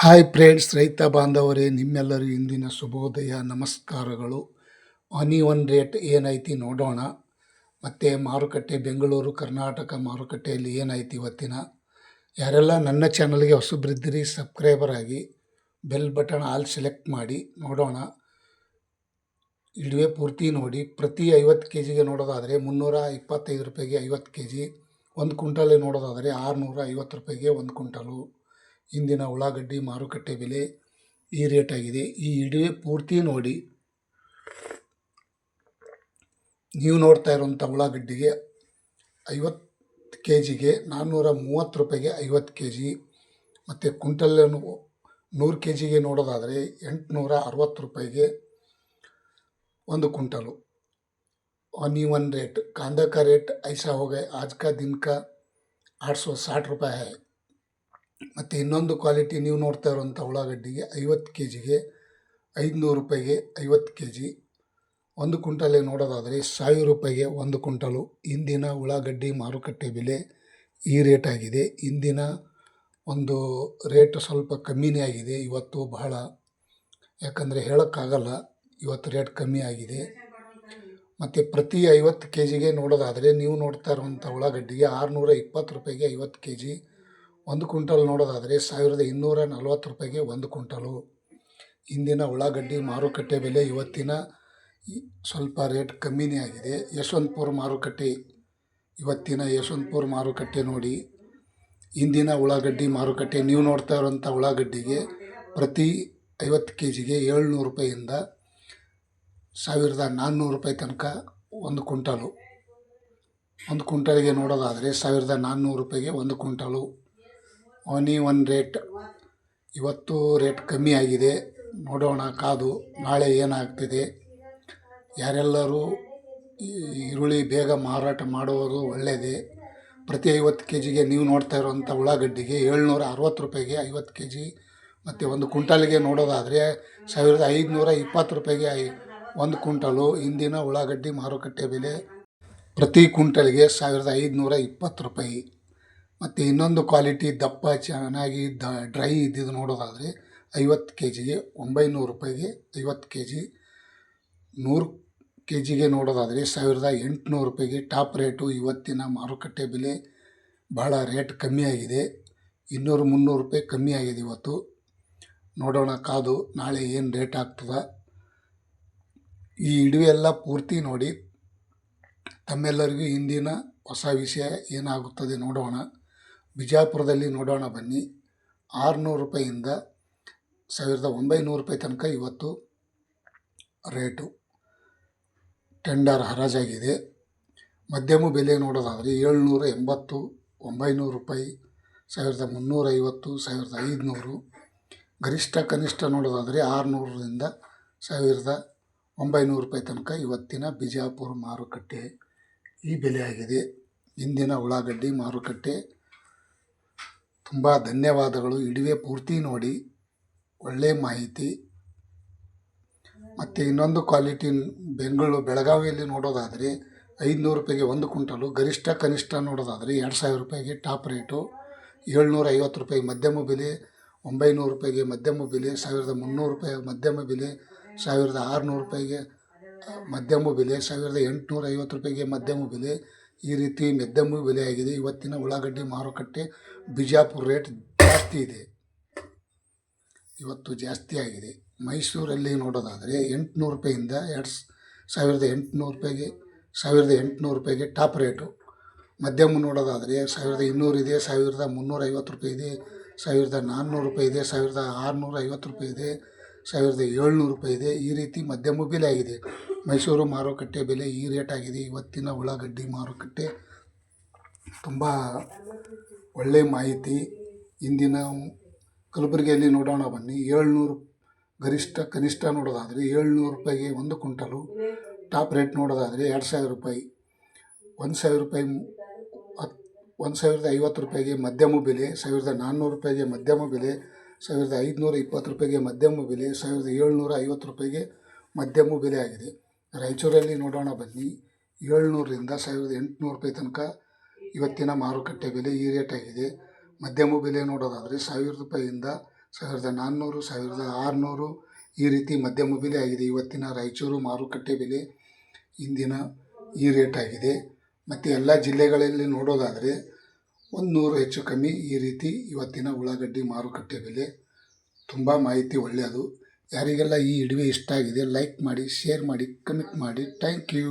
Hi friends, ರೈತ ಬಾಂಧವರೇ ನಿಮ್ಮೆಲ್ಲರಿಗೂ ಇಂದಿನ ಶುಭೋದಯ, ನಮಸ್ಕಾರಗಳು. ಆನಿವನ್ ರೇಟ್ ಏನೈತಿ ನೋಡೋಣ. ಮತ್ತು ಮಾರುಕಟ್ಟೆ, ಬೆಂಗಳೂರು, ಕರ್ನಾಟಕ ಮಾರುಕಟ್ಟೆಯಲ್ಲಿ ಏನೈತಿ ಇವತ್ತಿನ? ಯಾರೆಲ್ಲ ನನ್ನ ಚಾನಲ್ಗೆ ಹೊಸಬ್ರಿದ್ದಿರಿ, ಸಬ್ಸ್ಕ್ರೈಬರ್ ಆಗಿ ಬೆಲ್ ಬಟನ್ ಆಲ್ ಸೆಲೆಕ್ಟ್ ಮಾಡಿ ನೋಡೋಣ. ಇಡುವೆ ಪೂರ್ತಿ ನೋಡಿ. ಪ್ರತಿ ಐವತ್ತು ಕೆ ಜಿಗೆ ನೋಡೋದಾದರೆ ಮುನ್ನೂರ ಇಪ್ಪತ್ತೈದು ರೂಪಾಯಿಗೆ ಐವತ್ತು ಕೆ ಜಿ ಒಂದು ಕ್ವಿಂಟಲ್ಲೇ ನೋಡೋದಾದರೆ ಆರುನೂರ ಐವತ್ತು ರೂಪಾಯಿಗೆ ಒಂದು ಕುಂಟಲು ಇಂದಿನ ಉಳ್ಳಾಗಡ್ಡಿ ಮಾರುಕಟ್ಟೆ ಬೆಲೆ ಈ ರೇಟ್ ಆಗಿದೆ ಈ ಇಡುವೆ ಪೂರ್ತಿ ನೋಡಿ ನೀವು ನೋಡ್ತಾ ಇರುವಂಥ ಉಳ್ಳಾಗಡ್ಡಿಗೆ ಐವತ್ತು ಕೆ ಜಿಗೆ ನಾನ್ನೂರ ಮೂವತ್ತು ರೂಪಾಯಿಗೆ ಐವತ್ತು ಕೆ ಜಿ ಮತ್ತು ಕುಂಟಲನ್ನು ನೂರು ಕೆ ಜಿಗೆ ನೋಡೋದಾದರೆ ಎಂಟುನೂರ ಅರವತ್ತು ರೂಪಾಯಿಗೆ ಒಂದು कुंटल ऑन रेट कांदा का रेट ऐसा हो गया आज का दिन का ಆರು ಸौ ಸಾಠ್ ರೂಪಾಯಿ है ಮತ್ತು ಇನ್ನೊಂದು ಕ್ವಾಲಿಟಿ ನೀವು ನೋಡ್ತಾ ಇರುವಂಥ ಉಳ್ಳಾಗಡ್ಡಿಗೆ ಐವತ್ತು ಕೆ ಜಿಗೆ ಐದುನೂರು ರೂಪಾಯಿಗೆ ಐವತ್ತು ಕೆ ಜಿ ಒಂದು ಕುಂಟಲೇ ನೋಡೋದಾದರೆ ಸಾವಿರ ರೂಪಾಯಿಗೆ ಒಂದು ಕುಂಟಲು ಇಂದಿನ ಉಳ್ಳಾಗಡ್ಡಿ ಮಾರುಕಟ್ಟೆ ಬೆಲೆ ಈ ರೇಟ್ ಆಗಿದೆ. ಇಂದಿನ ಒಂದು ರೇಟ್ ಸ್ವಲ್ಪ ಕಮ್ಮಿನೇ ಆಗಿದೆ. ಇವತ್ತು ಬಹಳ ಯಾಕಂದರೆ ಹೇಳೋಕ್ಕಾಗಲ್ಲ, ಇವತ್ತು ರೇಟ್ ಕಮ್ಮಿ ಆಗಿದೆ. ಮತ್ತು ಪ್ರತಿ ಐವತ್ತು ಕೆ ಜಿಗೆ ನೋಡೋದಾದರೆ ನೀವು ನೋಡ್ತಾ ಇರುವಂಥ ಉಳ್ಳಾಗಡ್ಡಿಗೆ ಆರುನೂರ ಇಪ್ಪತ್ತು ರೂಪಾಯಿಗೆ ಐವತ್ತು ಕೆ ಜಿ ಒಂದು ಕುಂಟಲ್ ನೋಡೋದಾದರೆ ಸಾವಿರದ ಇನ್ನೂರ ನಲ್ವತ್ತು ರೂಪಾಯಿಗೆ ಒಂದು ಕುಂಟಲು ಇಂದಿನ ಉಳ್ಳಾಗಡ್ಡಿ ಮಾರುಕಟ್ಟೆ ಬೆಲೆ ಇವತ್ತಿನ ಸ್ವಲ್ಪ ರೇಟ್ ಕಮ್ಮಿನೇ ಆಗಿದೆ. ಯಶವಂತಪುರ ಮಾರುಕಟ್ಟೆ, ಇವತ್ತಿನ ಯಶವಂತಪುರ ಮಾರುಕಟ್ಟೆ ನೋಡಿ. ಇಂದಿನ ಉಳ್ಳಾಗಡ್ಡಿ ಮಾರುಕಟ್ಟೆ, ನೀವು ನೋಡ್ತಾ ಇರೋಂಥ ಉಳ್ಳಾಗಡ್ಡಿಗೆ ಪ್ರತಿ ಐವತ್ತು ಕೆ ಜಿಗೆ ಏಳ್ನೂರು ರೂಪಾಯಿಯಿಂದ ಸಾವಿರದ ನಾನ್ನೂರು ರೂಪಾಯಿ ತನಕ ಒಂದು ಕುಂಟಲು ಒಂದು ಕುಂಟಲಿಗೆ ನೋಡೋದಾದರೆ ಸಾವಿರದ ನಾನ್ನೂರು ರೂಪಾಯಿಗೆ ಒಂದು ಕುಂಟಲು ಓನಿ ಒನ್ ರೇಟ್. ಇವತ್ತು ರೇಟ್ ಕಮ್ಮಿ ಆಗಿದೆ. ನೋಡೋಣ ಕಾದು. ನಾಳೆ ಏನಾಗ್ತಿದೆ? ಯಾರೆಲ್ಲರೂ ಈ ಈರುಳ್ಳಿ ಬೇಗ ಮಾರಾಟ ಮಾಡುವುದು ಒಳ್ಳೆಯದೇ ಪ್ರತಿ ಐವತ್ತು ಕೆ ಜಿಗೆ ನೀವು ನೋಡ್ತಾ ಇರುವಂಥ ಉಳ್ಳಾಗಡ್ಡಿಗೆ ಏಳ್ನೂರ ಅರವತ್ತು ರೂಪಾಯಿಗೆ ಐವತ್ತು ಕೆ ಜಿ ಮತ್ತು ಒಂದು ಕುಂಟಾಲಿಗೆ ನೋಡೋದಾದರೆ ಸಾವಿರದ ಐದುನೂರ ಇಪ್ಪತ್ತು ರೂಪಾಯಿಗೆ ಐ ಒಂದು ಕುಂಟಲು ಇಂದಿನ ಉಳ್ಳಾಗಡ್ಡಿ ಮಾರುಕಟ್ಟೆ ಬೆಲೆ ಪ್ರತಿ ಕುಂಟಲಿಗೆ ಸಾವಿರದ ಐದುನೂರ ಇಪ್ಪತ್ತು ರೂಪಾಯಿ. ಮತ್ತು ಇನ್ನೊಂದು ಕ್ವಾಲಿಟಿ ದಪ್ಪ, ಚೆನ್ನಾಗಿ ದ, ಡ್ರೈ ಇದ್ದಿದ್ದು ನೋಡೋದಾದರೆ ಐವತ್ತು ಕೆ ಜಿಗೆ ಒಂಬೈನೂರು ರೂಪಾಯಿಗೆ ಐವತ್ತು ಕೆ ಜಿ ನೂರು ಕೆ ಜಿಗೆ ನೋಡೋದಾದರೆ ಸಾವಿರದ ಎಂಟುನೂರು ರೂಪಾಯಿಗೆ ಟಾಪ್ ರೇಟು. ಇವತ್ತಿನ ಮಾರುಕಟ್ಟೆ ಬೆಲೆ ಭಾಳ ರೇಟ್ ಕಮ್ಮಿಯಾಗಿದೆ ಇನ್ನೂರು ಮುನ್ನೂರು ರೂಪಾಯಿ ಕಮ್ಮಿ ಆಗಿದೆ ಇವತ್ತು. ನೋಡೋಣ ಕಾದು ನಾಳೆ ಏನು ರೇಟ್ ಆಗ್ತದೆ. ಈ ಎಲ್ಲ ಪೂರ್ತಿ ನೋಡಿ ತಮ್ಮೆಲ್ಲರಿಗೂ ಇಂದಿನ ಹೊಸ ವಿಷಯ ಏನಾಗುತ್ತದೆ ನೋಡೋಣ. ಬಿಜಾಪುರದಲ್ಲಿ ನೋಡೋಣ ಬನ್ನಿ. ಆರುನೂರು ರೂಪಾಯಿಯಿಂದ ಸಾವಿರದ ಒಂಬೈನೂರು ರೂಪಾಯಿ ತನಕ ಇವತ್ತು ರೇಟು. ಟೆಂಡರ್ ಹರಾಜಾಗಿದೆ. ಮಧ್ಯಮ ಬೆಲೆ ನೋಡೋದಾದರೆ ಏಳ್ನೂರ ಎಂಬತ್ತು, ಒಂಬೈನೂರು ರೂಪಾಯಿ, ಸಾವಿರದ ಮುನ್ನೂರೈವತ್ತು ಸಾವಿರದ ಐದುನೂರು. ಗರಿಷ್ಠ ಕನಿಷ್ಠ ನೋಡೋದಾದರೆ ಆರುನೂರರಿಂದ ಸಾವಿರದ ಒಂಬೈನೂರು ರೂಪಾಯಿ ತನಕ ಇವತ್ತಿನ ಬಿಜಾಪುರ ಮಾರುಕಟ್ಟೆ ಈ ಬೆಲೆಯಾಗಿದೆ. ಇಂದಿನ ಉಳ್ಳಾಗಡ್ಡಿ ಮಾರುಕಟ್ಟೆ ತುಂಬ ಧನ್ಯವಾದಗಳು. ಇಡುವೆ ಪೂರ್ತಿ ನೋಡಿ. ಒಳ್ಳೆಯ ಮಾಹಿತಿ. ಮತ್ತು ಇನ್ನೊಂದು ಕ್ವಾಲಿಟಿ ಬೆಂಗಳೂರು ಬೆಳಗಾವಿಯಲ್ಲಿ ನೋಡೋದಾದರೆ ಐದುನೂರು ರೂಪಾಯಿಗೆ ಒಂದು ಕುಂಟಲು ಗರಿಷ್ಠ ಕನಿಷ್ಠ ನೋಡೋದಾದರೆ ಎರಡು ಸಾವಿರ ರೂಪಾಯಿಗೆ ಟಾಪ್ ರೇಟು. ಏಳ್ನೂರ ಐವತ್ತು ರೂಪಾಯಿ ಮಧ್ಯಮ ಬೆಲೆ, ಒಂಬೈನೂರು ರೂಪಾಯಿಗೆ ಮಧ್ಯಮ ಬೆಲೆ, ಸಾವಿರದ ಮುನ್ನೂರು ರೂಪಾಯಿ ಮಧ್ಯಮ ಬೆಲೆ, ಸಾವಿರದ ಆರುನೂರು ರೂಪಾಯಿಗೆ ಮಧ್ಯಮ ಬೆಲೆ, ಸಾವಿರದ ಎಂಟುನೂರ ಐವತ್ತು ರೂಪಾಯಿಗೆ ಮಧ್ಯಮ ಬೆಲೆ ಈ ರೀತಿ ಮಧ್ಯಮ ಬೆಲೆಯಾಗಿದೆ. ಇವತ್ತಿನ ಉಳ್ಳಾಗಡ್ಡಿ ಮಾರುಕಟ್ಟೆ ಬಿಜಾಪುರ ರೇಟ್ ಜಾಸ್ತಿ ಇದೆ. ಇವತ್ತು ಜಾಸ್ತಿ ಆಗಿದೆ. ಮೈಸೂರಲ್ಲಿ ನೋಡೋದಾದರೆ ಎಂಟುನೂರು ರೂಪಾಯಿಂದ ಎರಡು ಸಾವಿರದ ಎಂಟುನೂರು ರೂಪಾಯಿಗೆ, ಸಾವಿರದ ಎಂಟುನೂರು ರೂಪಾಯಿಗೆ ಟಾಪ್ ರೇಟು. ಮಧ್ಯಮ ನೋಡೋದಾದರೆ ಸಾವಿರದ ಇನ್ನೂರು ಇದೆ, ಸಾವಿರದ ಮುನ್ನೂರ ಐವತ್ತು ರೂಪಾಯಿ ಇದೆ, ಸಾವಿರದ ನಾನ್ನೂರು ರೂಪಾಯಿ ಇದೆ, ಸಾವಿರದ ಆರುನೂರ ಐವತ್ತು ರೂಪಾಯಿ ಇದೆ, ಸಾವಿರದ ಏಳ್ನೂರು ರೂಪಾಯಿ ಇದೆ. ಈ ರೀತಿ ಮಧ್ಯಮ ಬೆಲೆ ಆಗಿದೆ ಮೈಸೂರು ಮಾರುಕಟ್ಟೆ ಬೆಲೆ ಈ ರೇಟ್ ಆಗಿದೆ. ಇವತ್ತಿನ ಉಳ್ಳಾಗಡ್ಡಿ ಮಾರುಕಟ್ಟೆ ತುಂಬ ಒಳ್ಳೆಯ ಮಾಹಿತಿ. ಇಂದಿನ ಕಲಬುರಗಿಯಲ್ಲಿ ನೋಡೋಣ ಬನ್ನಿ. ಏಳ್ನೂರು ಗರಿಷ್ಠ, ಕನಿಷ್ಠ ನೋಡೋದಾದರೆ ಏಳ್ನೂರು ರೂಪಾಯಿಗೆ ಒಂದು ಕ್ವಿಂಟಲು. ಟಾಪ್ ರೇಟ್ ನೋಡೋದಾದರೆ ಎರಡು ಸಾವಿರ ರೂಪಾಯಿ. ಒಂದು ಸಾವಿರ ರೂಪಾಯಿ ಹತ್ತು ಒಂದು ಸಾವಿರದ ಐವತ್ತು ರೂಪಾಯಿಗೆ ಮಧ್ಯಮ ಬೆಲೆ, ಸಾವಿರದ ನಾನ್ನೂರು ರೂಪಾಯಿಗೆ ಮಧ್ಯಮ ಬೆಲೆ, ಸಾವಿರದ ಐದುನೂರ ಇಪ್ಪತ್ತು ರೂಪಾಯಿಗೆ ಮಧ್ಯಮ ಬೆಲೆ, ಸಾವಿರದ ಏಳ್ನೂರ ಐವತ್ತು ರೂಪಾಯಿಗೆ ಮಧ್ಯಮ ಬೆಲೆ ಆಗಿದೆ. ರಾಯಚೂರಲ್ಲಿ ನೋಡೋಣ ಬನ್ನಿ. ಏಳ್ನೂರರಿಂದ ಸಾವಿರದ ಎಂಟುನೂರು ರೂಪಾಯಿ ತನಕ ಇವತ್ತಿನ ಮಾರುಕಟ್ಟೆ ಬೆಲೆ ಈ ರೇಟ್ ಆಗಿದೆ. ಮಧ್ಯಮ ಬೆಲೆ ನೋಡೋದಾದರೆ ಸಾವಿರ ರೂಪಾಯಿಯಿಂದ ಸಾವಿರದ ನಾನ್ನೂರು, ಸಾವಿರದ ಆರುನೂರು ಈ ರೀತಿ ಮಧ್ಯಮ ಬೆಲೆ ಆಗಿದೆ. ಇವತ್ತಿನ ರಾಯಚೂರು ಮಾರುಕಟ್ಟೆ ಬೆಲೆ ಇಂದಿನ ಈ ರೇಟ್ ಆಗಿದೆ. ಮತ್ತು ಎಲ್ಲ ಜಿಲ್ಲೆಗಳಲ್ಲಿ ನೋಡೋದಾದರೆ ಒಂದು ಹೆಚ್ಚು ಕಮ್ಮಿ ಈ ರೀತಿ ಇವತ್ತಿನ ಉಳ್ಳಾಗಡ್ಡಿ ಮಾರುಕಟ್ಟೆ ಬೆಲೆ. ತುಂಬ ಮಾಹಿತಿ ಒಳ್ಳೆಯದು. ಯಾರಿಗೆಲ್ಲ ಈ ವಿಡಿಯೋ ಇಷ್ಟ ಆಗಿದೆ ಲೈಕ್ ಮಾಡಿ ಶೇರ್ ಮಾಡಿ ಕಮೆಂಟ್ ಮಾಡಿ. Thank you